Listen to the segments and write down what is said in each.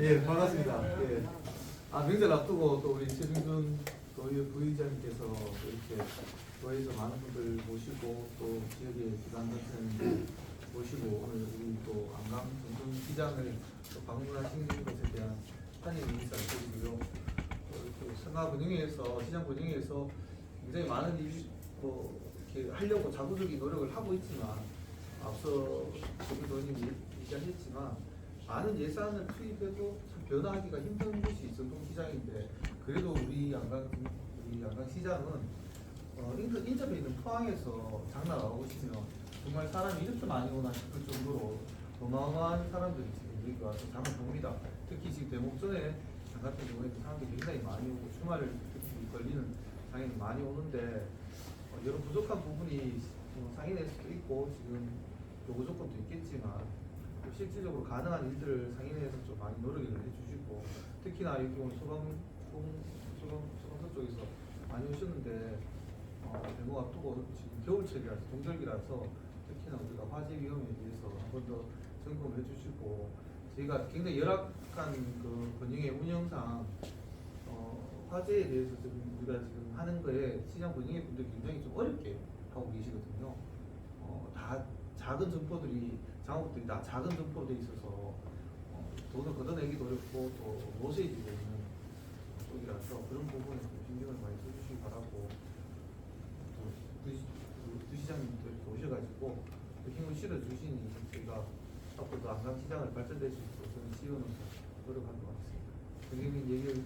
예 반갑습니다. 예. 아 명절 앞두고 또 우리 최승준 도의 부의장님께서 이렇게 도에서 많은 분들 모시고 또 지역의 기관단체 모시고 오늘 우리 또 안강 전통 시장을 또 방문하신 것에 대한 환영 인사를 드리고요. 또 상가 분위기에서 시장 분위기에서 굉장히 많은 일, 뭐 하려고 자구적인 노력을 하고 있지만 앞서 조기 도님이 얘기하셨지만 많은 예산을 투입해도 참 변화하기가 힘든 곳이 전통시장인데 그래도 우리 양강 우리 양강 시장은 어, 인터, 인접해 있는 포항에서 장난 나오고 싶으면 정말 사람이 이렇게 많이 오나 싶을 정도로 어마어마한 사람들이 지금 여기 와서 장을 봅니다. 특히 지금 대목전에 장 같은 경우에도 사람들이 굉장히 많이 오고 주말을 특히 걸리는 장이 많이 오는데 어, 여러 부족한 부분이 어, 상인회에서도 있고 지금 조건도 있겠지만 또 실질적으로 가능한 일들을 상인회에서 좀 많이 노력을 해주시고 특히나 여기 오늘 소방 소방 소방서 쪽에서 많이 오셨는데 어, 대목 앞두고 지금 겨울철이라서 동절기라서 특히나 우리가 화재 위험에 대해서 한 번 더 점검을 해주시고 저희가 굉장히 열악한 그 번영의 운영상 어, 화재에 대해서 지금 우리가 지금 하는 거에 시장 분위기 분들이 굉장히 좀 어렵게 하고 계시거든요. 어, 다 작은 점포들이 장업들이 다 작은 점포로 돼 있어서 어, 돈을 걷어내기도 어렵고 또 로세지고 있는 쪽이라서 그런 부분에 좀 신경을 많이 써주시기 바라고 또 두, 두- 두 시장님도 이렇게 오셔가지고 또 힘을 실어주시니 저희가 앞으로도 안강 시장을 발전될 수 있도록 저는 시의원으로서 노력하도록 하겠습니다. 선생님 얘기를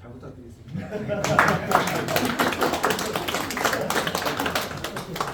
잘 부탁드리겠습니다.